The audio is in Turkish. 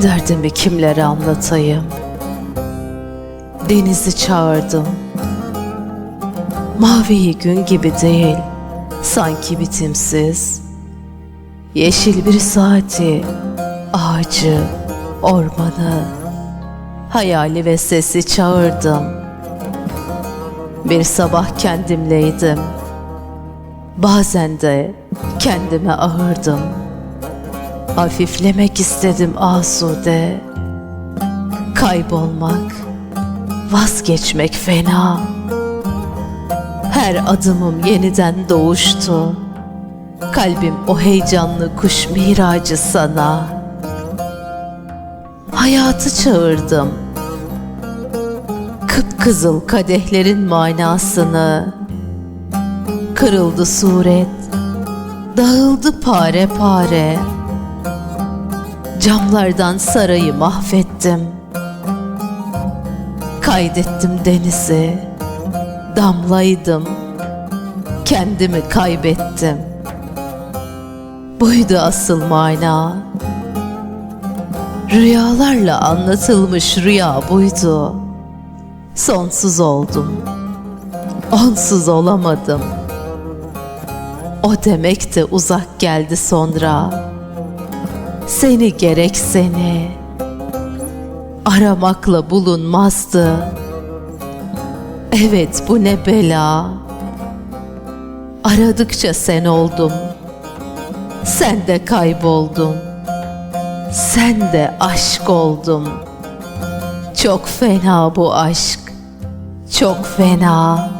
Derdimi kimlere anlatayım? Denizi çağırdım. Maviyi gün gibi değil, sanki bitimsiz. Yeşil bir saati, ağacı, ormanı, hayali ve sesi çağırdım. Bir sabah kendimleydim. Bazen de kendime ağırdım. Hafiflemek istedim asude. Kaybolmak, vazgeçmek fena. Her adımım yeniden doğuştu. Kalbim o heyecanlı kuş miracı sana. Hayatı çağırdım. Kıpkızıl kadehlerin manasını. Kırıldı suret, dağıldı pare pare. Camlardan sarayı mahvettim. Kaydettim denizi, damlaydım. Kendimi kaybettim. Buydu asıl mana. Rüyalarla anlatılmış rüya buydu. Sonsuz oldum. Onsuz olamadım. O demek de uzak geldi sonra. Seni gerek seni aramakla bulunmazdı. Evet bu ne bela. Aradıkça sen oldum. Sen de kayboldun. Sen de aşk oldum. Çok fena bu aşk. Çok fena.